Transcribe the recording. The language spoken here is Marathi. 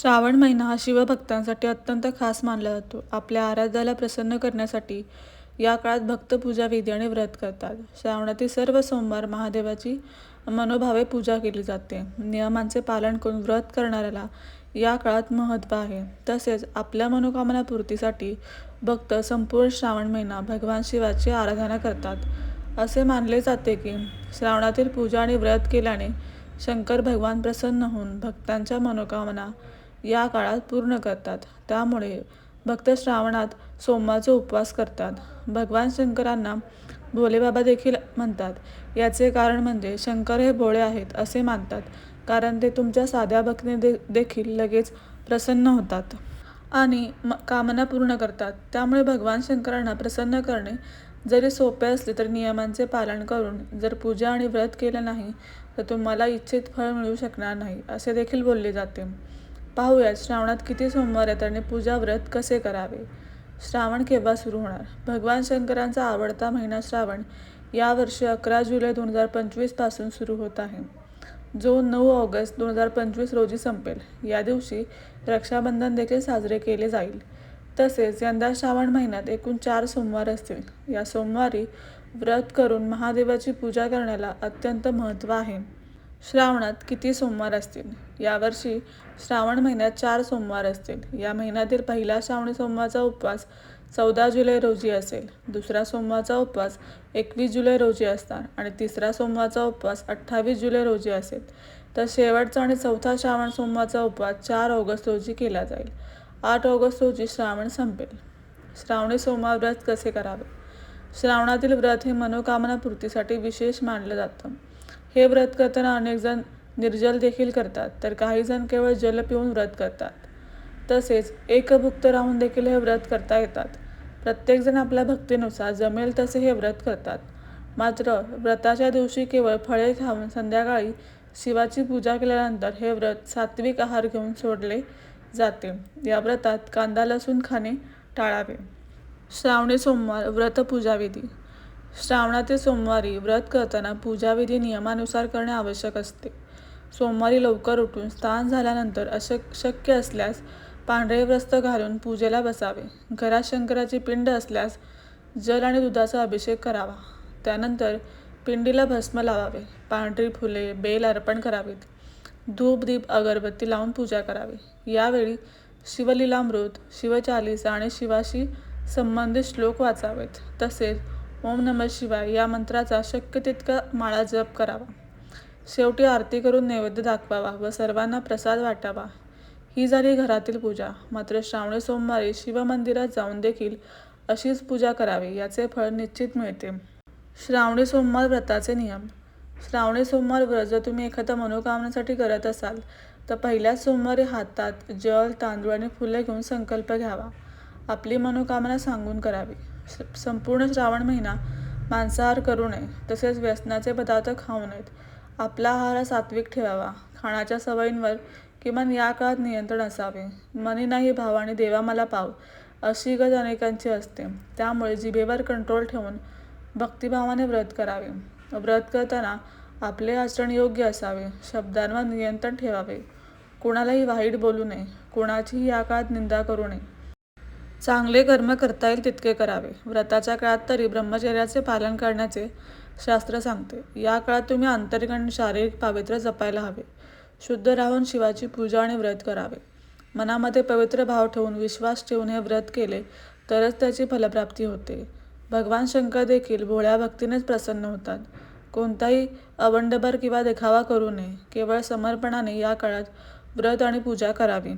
श्रावण महिना हा शिवभक्तांसाठी अत्यंत खास मानला जातो. आपल्या आराध्याला प्रसन्न करण्यासाठी या काळात भक्त पूजा विधी आणि व्रत करतात. श्रावणातील सर्व सोमवार महादेवाची मनोभावे पूजा केली जाते. नियमांचे पालन करून व्रत करणाऱ्याला या काळात महत्त्व आहे. तसेच आपल्या मनोकामना पूर्तीसाठी भक्त संपूर्ण श्रावण महिना भगवान शिवाची आराधना करतात. असे मानले जाते की श्रावणातील पूजा आणि व्रत केल्याने शंकर भगवान प्रसन्न होऊन भक्तांच्या मनोकामना या काळात पूर्ण करतात. त्यामुळे भक्त श्रावणात सोमवारचे उपवास करतात. भगवान शंकरांना भोलेबाबा देखील म्हणतात याचे कारण म्हणजे शंकर हे भोळे आहेत असे मानतात कारण ते तुमच्या साध्या भक्तीने दे देखील लगेच प्रसन्न होतात आणि म कामना पूर्ण करतात. त्यामुळे भगवान शंकरांना प्रसन्न करणे जरी सोपे असले तरी नियमांचे पालन करून जर पूजा आणि व्रत केलं नाही तर तुम्हाला इच्छित फळ मिळू शकणार नाही असे देखील बोलले जाते. पाहूयात श्रावणात किती सोमवार येतात आणि पूजा व्रत कसे करावे? श्रावण केव्हा सुरू होणार? भगवान शंकरांचा आवडता महिना श्रावण यावर्षी अकरा जुलै दोन हजार पंचवीसपासून सुरू होत आहे. जो नऊ ऑगस्ट दोन हजार पंचवीस रोजी संपेल. या दिवशी रक्षाबंधन देखील साजरे केले जाईल. तसेच यंदा श्रावण महिन्यात एकूण चार सोमवार असतील. या सोमवारी व्रत करून महादेवाची पूजा करण्याला अत्यंत महत्त्व आहे. श्रावणात किती सोमवार असतील? यावर्षी श्रावण महिन्यात चार सोमवार असतील. या महिन्यातील पहिला श्रावणी सोमवारचा उपवास चौदा जुलै रोजी असेल. दुसरा सोमवारचा उपवास एकवीस जुलै रोजी असणार आणि तिसरा सोमवारचा उपवास अठ्ठावीस जुलै रोजी असेल. तर शेवटचा आणि चौथा श्रावण सोमवारचा उपवास चार ऑगस्ट रोजी केला जाईल. आठ ऑगस्ट रोजी श्रावण संपेल. श्रावणी सोमवार व्रत कसे करावे? श्रावणातील व्रत हे मनोकामना पूर्तीसाठी विशेष मानलं जातं. हे व्रत करताना अनेक जण निर्जल देखील करतात तर काही जण केवळ जल पिऊन व्रत करतात. तसेच एकभुक्त राहून देखील हे व्रत करता येतात. प्रत्येकजण आपल्या भक्तीनुसार जमेल तसे हे व्रत करतात. मात्र व्रताच्या दिवशी केवळ फळे खाऊन संध्याकाळी शिवाची पूजा केल्यानंतर हे व्रत सात्विक आहार घेऊन सोडले जाते. या व्रतात कांदा लसूण खाणे टाळावे. श्रावणी सोमवार व्रत पूजाविधी. श्रावणातील सोमवारी व्रत करताना पूजाविधी नियमानुसार करणे आवश्यक असते. सोमवारी लवकर उठून स्नान झाल्यानंतर अशक शक्य असल्यास पांढरे वस्त्र घालून पूजेला बसावे. घरात शंकराची पिंड असल्यास जल आणि दुधाचा अभिषेक करावा. त्यानंतर पिंडीला भस्म लावावे. पांढरी फुले बेल अर्पण करावीत. धूप दीप अगरबत्ती लावून पूजा करावी. यावेळी शिवलीलामृत शिवचालिसा आणि शिवाशी संबंधित श्लोक वाचावेत. तसेच ओम नम शिवाय या मंत्राचा शक्य तितका माळा जप करावा. शेवटी आरती करून नैवेद्य दाखवावा व सर्वांना प्रसाद वाटावा. ही झाली घरातील पूजा. मात्र श्रावणी सोमवारी शिवमंदिरात जाऊन देखील अशीच पूजा करावी याचे फळ निश्चित मिळते. श्रावणी सोमवार व्रताचे नियम. श्रावणी सोमवार व्रत जर तुम्ही एखाद्या मनोकामनेसाठी करत असाल तर पहिल्याच सोमवारी हातात जल तांदूळ आणि फुले घेऊन संकल्प घ्यावा. आपली मनोकामना सांगून करावी. संपूर्ण श्रावण महिना मांसाहार करू नये तसेच व्यसनाचे पदार्थ खाऊ नयेत. आपला आहार सात्विक ठेवावा. खाण्याच्या सवयींवर किमान या काळात नियंत्रण असावे. मनी नाही भावाने देवा मला पाव अशी गत अनेकांची असते. त्यामुळे जिभेवर कंट्रोल ठेवून भक्तिभावाने व्रत करावे. व्रत करताना आपले आचरण योग्य असावे. शब्दांवर नियंत्रण ठेवावे. कोणालाही वाईट बोलू नये. कोणाचीही या काळात निंदा करू नये. चांगले कर्म करता येईल तितके करावे. व्रताच्या काळात तरी ब्रह्मचर्याचे पालन करण्याचे शास्त्र सांगते. या काळात तुम्ही आंतरिक आणि शारीरिक पावित्र्य जपायला हवे. शुद्ध राहून शिवाची पूजा आणि व्रत करावे. मनामध्ये पवित्र भाव ठेवून विश्वास ठेवून हे व्रत केले तरच त्याची फलप्राप्ती होते. भगवान शंकर देखील भोळ्या भक्तीनेच प्रसन्न होतात. कोणताही अवंडभर किंवा देखावा करू नये. केवळ समर्पणाने या काळात व्रत आणि पूजा करावी.